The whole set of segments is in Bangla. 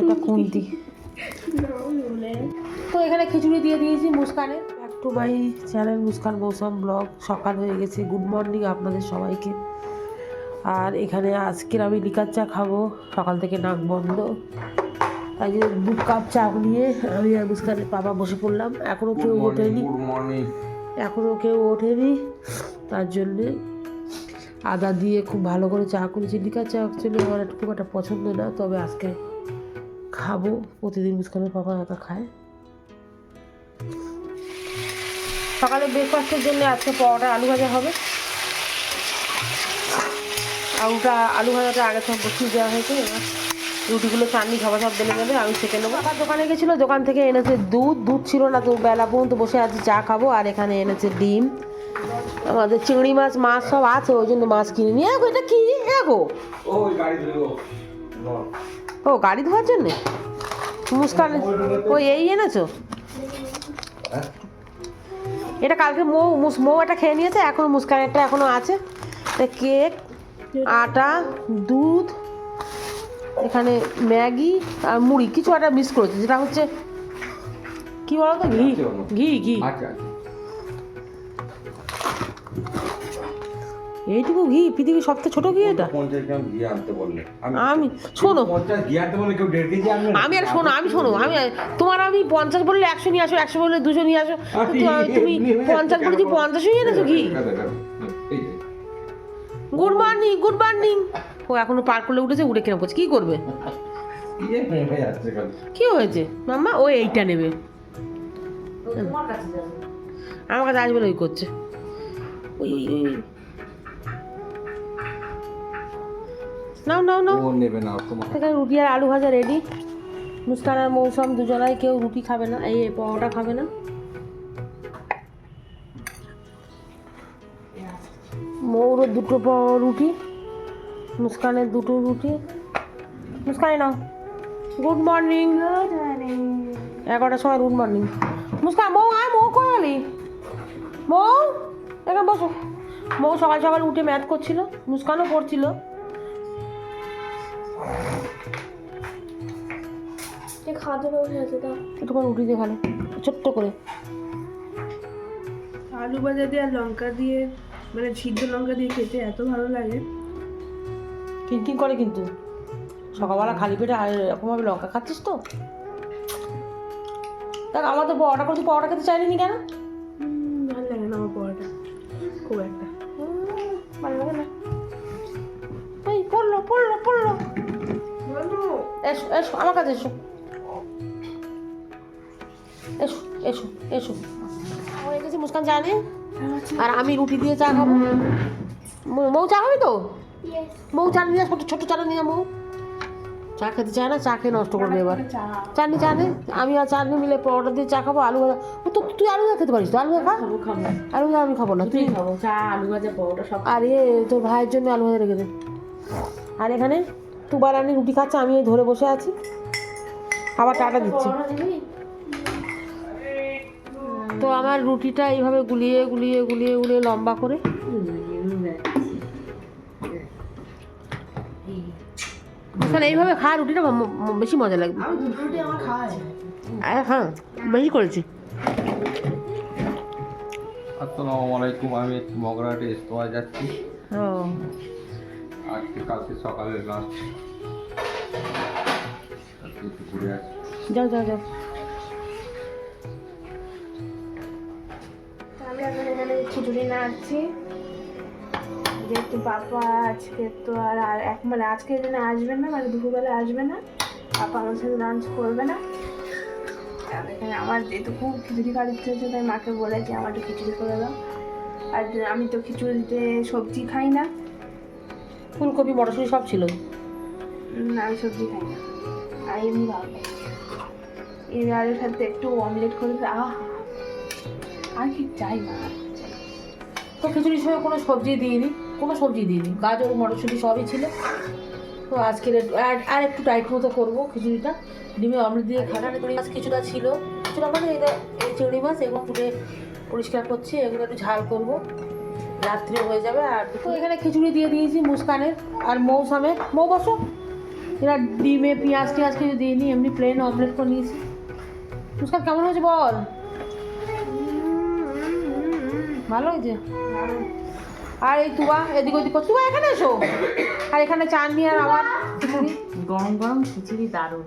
এটা খুন্তি তো এখানে খিচুড়ি দিয়ে দিয়েছি মুস্কানের। একটু মাই চ্যানেল মুস্কান মৌসুম ব্লগ সকাল হয়ে গেছে গুড মর্নিং আপনাদের সবাইকে। আর এখানে আজকের আমি লিকার চা খাব সকাল থেকে নাক বন্ধ। তাই জন্য দু কাপ চা নিয়ে আমি আর মুস্কানের বাবা বসে পড়লাম। এখনও কেউ ওঠেনি। এখনও কেউ ওঠেনি। তার জন্যে আদা দিয়ে খুব ভালো করে চা করেছি। লিকার চা অ্যাকচুয়ালি আমার খুব একটা পছন্দ না তবে আজকে খাব, প্রতিদিন মুস্কানের বাবা একা খায়। সকালে ব্রেকফাস্টের জন্য আজকে পরোটা আলু ভাজা হবে। আলুটা, আলু ভাজাটা আগে সব বসিয়ে দেওয়া হয়েছে রুটিগুলো চাননি খাবার সব বেলে যাবে আমি সেকে নেব। আবার দোকানে গেছিল, দোকান থেকে এনেছে দুধ দুধ ছিল না তো বেলা পর্যন্ত বসে আছি, চা খাব, আর এখানে এনেছে ডিম। আমাদের চিংড়ি মাছ মাছ সব আছে, ওই জন্য মাছ কিনে নিয়ে এটা কি? এগো। ও গাড়ি ধোয়ার জন্যে? মুস্কান ও এই এনেছো? এটা কালকে মৌ মুস মৌ এটা খেয়ে নিয়েছে এখন মুস্কান একটা এখনও আছে। তা কেক আটা দুধ এখানে ম্যাগি আর মুড়ি কিছু একটা মিস করেছে যেটা হচ্ছে কি বলো তো ঘি। ঘি ঘি। এইটুকু ঘি পৃথিবীর সবচেয়ে ছোট ঘি এটা? পঞ্চাশ গ্রাম ঘি আনতে বললে। আমি শোনো। পঞ্চাশ ঘি আনতে বললে কেউ দেড় কেজি আনবে আমি আর শোনো আমি শোনো আমি তোমার আমি পঞ্চাশ বললে একশো নিয়ে আসো একশো বললে দুশো নিয়ে আসো। তুমি পঞ্চাশ বলেছি পঞ্চাশই এনেছো ঘি। গুড মর্নিং গুড মর্নিং ও এখনও পার করলে উঠেছে উঠে কেন করছে কি করবে? কি হয়েছে? মাম্মা ও এইটা নেবে। আমার কাছে আসবে না ওই করছে। ওই ওই ওই। নাও নাও নাও। ও নেবে না তোমার এখানে রুটি আর আলু ভাজা রেডি মুস্কান আর মৌসুম দুজনাই কেউ রুটি খাবে না এই পরোটা খাবে না। মৌর দুটো প- রুটি মুস্কানের দুটো রুটি। মুস্কানে নাও। গুড মর্নিং এগারোটার সময় গুড মর্নিং মুস্কান মৌ আয় মৌ করালি মৌ এখানে বসো। মৌ সকাল সকাল উঠে ম্যাথ করছিল মুস্কানও পড়ছিল। খাওয়াতে বসে আছে তা একটুখানি রুটি দিয়ে খালে ছোট্ট করে। আলু ভাজা দিয়ে আর লঙ্কা দিয়ে মানে সিদ্ধ লঙ্কা দিয়ে খেতে এত ভালো লাগে। কিনকিন করে কিন্তু। সকালবেলা খালি পেটে আর এরকমভাবে লঙ্কা খাচ্ছিস তো? দেখ আমার তো পরোটা করছি পরোটা খেতে চাইলি নি কেন ভালো লাগে না আমার পরোটা খুব একটা। ভালো লাগে না এই পড়ল পড়ল পড়ল। এসো এসো আমার কাছে এসো। এসো এসো এসো। হয়ে গেছে মুস্কান চা নিয়ে আর আমি রুটি দিয়ে চা খাব। মৌ- মৌ চা খাবি তো? মৌ চা নিয়ে ছোটো ছোটো চাটা নিয়ে মৌ। চা খেতে চায় না চা খেয়ে নষ্ট করবে এবার। চা। চাটনি চাটনি আমি আর চাটনি মিলে পরোটা দিয়ে চা খাব আলু ভাজা। তো তুই আলু ভাজা খেতে পারিস তো? আলু ভাজা খা। খাব খাব। আলু ভাজা আমি খাব না তুই। খাব চা আলু ভাজা পরোটা সব আর ইয়ে তোর ভাইয়ের জন্য আলু ভাজা রেখে দে। আর এখানে? তুবার রানি রুটি খাচ্ছে আমি ধরে বসে আছি। আবার টাটা দিচ্ছি। তো আমার রুটিটা এইভাবে গুলিয়ে গুলিয়ে গুলিয়ে গুলিয়ে লম্বা করে। তাহলে এইভাবে খা রুটিটা বেশি মজা লাগবে। হ্যাঁ বেশি করেছি। আসসালামু আলাইকুম আমি একটু মগরাহাটে ইস্তোয়া যাচ্ছি। ও। আজকে কালকে সকালে লাস্ট একটু ঘুরে আসছি যাও যাও যাও। আমি এখন এখানে খিচুড়ি নাড়ছি। যেহেতু পাপা আজকে তো আর আর এক মানে আজকে জন্য আসবে না মানে দুপুরবেলা আসবে না। পাপা আমার সাথে লাঞ্চ করবে না। এখানে আমার যেহেতু খুব খিচুড়ি খাওয়ার ইচ্ছে হচ্ছে তাই মাকে বলেছি আমার একটু খিচুড়ি করে দাও। আর আমি তো খিচুড়িতে সবজি খাই না। ফুলকপি মটরশুঁটি সব ছিল। উম, আমি সবজি খাই না। আর এমনি ভালো খাই এবারের সাথে একটু অমলেট করে আহ! আর কি চাই না। আর? তো খিচুড়ির সময় কোনো সবজি দিইনি কোনো সবজি দিইনি। গাজর মটরশুঁটি সবই ছিল। তো আজকে আর আর একটু টাইট মতো করব খিচুড়িটা। ডিমে অমলেট দিয়ে খানা মাছ কিছুটা ছিল। কিছুটা মানে এটা এই চিংড়ি মাছ এগুলো ফুটে পরিষ্কার করছি এগুলো একটু ঝাল করব। রাত্রে হয়ে যাবে। আর তো এখানে খিচুড়ি দিয়ে দিয়েছি মুস্কানের আর মৌসামের। মৌ বসো। এরা ডিমে পেঁয়াজ টিয়াজ কিছু দিইনি এমনি প্লেন অমলেট করে নিয়েছি। মুস্কান কেমন হয়েছে বল? ভালো হয়েছে? আর এই তুবা এদিক ওদিক কর- তুবা এখানে এসো। আর এখানে চাননি আর আমার খিচুড়ি। গরম গরম খিচুড়ি দারুণ।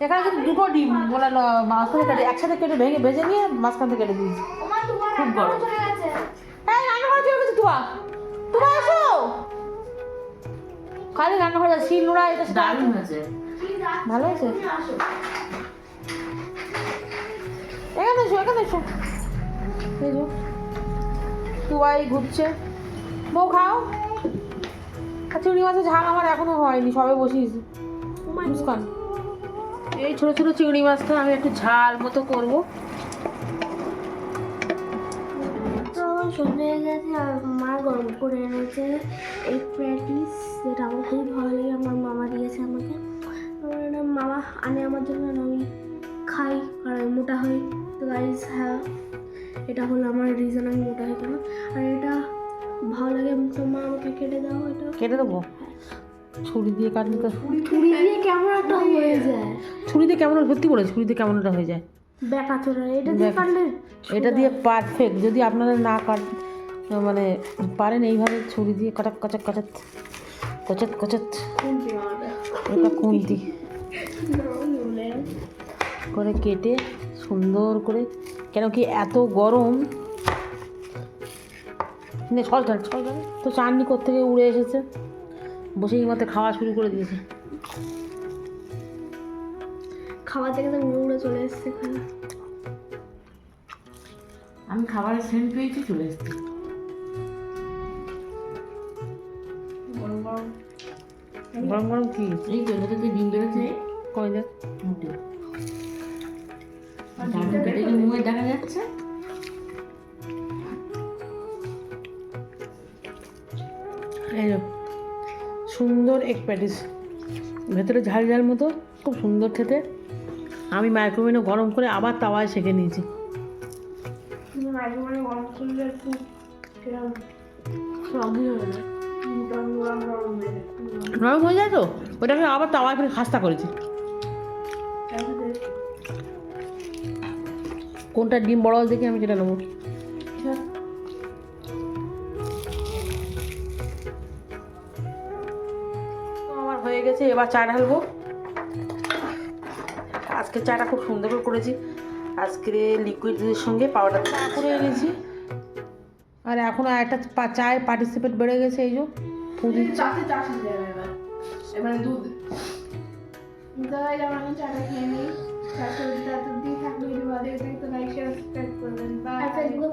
এখানে কিন্তু দুটো ডিম বলে মাছ থেকে কেটে একসাথে কেটে ভেঙে ভেজে নিয়ে মাঝখান থেকে কেটে দিয়েছি। খুব গরম। তুবা তুবা এসো খালি রান্না করে যাচ্ছি নোড়া এটা দারুণ হয়েছে। ভালো আছে এখানে এসো এখানে এসো। এই যো ঘুরছে। বউ খাও। আর চিংড়ি মাছের ঝাল আমার এখনও হয়নি সবে বসিয়েছি। মুস্কান। এই ছোটো ছোটো চিংড়ি মাছটা আমি একটু ঝাল মতো করব। সন্ধে হয়ে গেছে আর মা গরম করে এনেছে এই প্র্যাকটিস যেটা আমার খুবই ভালো লাগে আমার মামা দিয়েছে আমাকে। মামা আনে আমার জন্য আমি খাই আর আমি মোটা হই। তো গাইজ হ্যাঁ এটা হলো আমার রিজন আমি মোটা হই কেন? আর এটা ভালো লাগে তো মা আমাকে কেটে দাও এটা। কেটে দেবো? ছুরি দিয়ে কাটলে তো ছুরি দিয়ে কেমন একটা হয়ে যায়। ছুরি দিয়ে কেমন সত্যি বলে ছুরি দিয়ে কেমন একটা হয়ে যায়? চোরা এটা দিয়ে কাটলে এটা দিয়ে পারফেক্ট যদি আপনারা না কাট মানে পারেন এইভাবে ছুরি দিয়ে কাটাক কাচাক কাচাত কচাত কচাত এটা খুন্তি। করে কেটে সুন্দর করে কেন কি এত গরম? ছল ছল ছল। তো চাটনি থেকে উড়ে এসেছে? বসেই মতো খাওয়া শুরু করে দিয়েছে। খাওয়া থেকে তো উড়ে উড়ে চলে এসছে এখানে। আমি খাবারের সেন্ট পেয়েছি চলে এসেছি। গরম গরম। কি? এই তো এটা থেকে ডিম বেরোচ্ছে। কই দেখ। মোটে দারুণ কেটে কি মুখে দেখা যাচ্ছে। এই যে সুন্দর এক প্যাটিস ভেতরে ঝাল ঝাল মতো খুব সুন্দর খেতে। আমি মাইক্রোওভেনে গরম করে আবার তাওয়ায় সেঁকে নিয়েছি। গরম করলে একটু নরম হয়ে যায়। তো? ওটাকে আবার তাওয়ায় করে খাস্তা করেছি। কোনটা ডিম বড় দেখি আমি সেটা নেব। আমার হয়ে গেছে এবার চা ঢালবো। আজকে চাটা খুব সুন্দর করে করেছি। আজকে লিকুইড দুধের সঙ্গে পাউডার চা করে এনেছি। আর এখন আর একটা পা- চায়ের পার্টিসিপেট বেড়ে গেছে এই যে এবার। এবারে দুধ। দাদা আমি চাটা খেয়ে নিই। দিয়ে থাকবে ভালো লেগে লাইক শেয়ার সাবস্ক্রাইব করবেন। Bye follow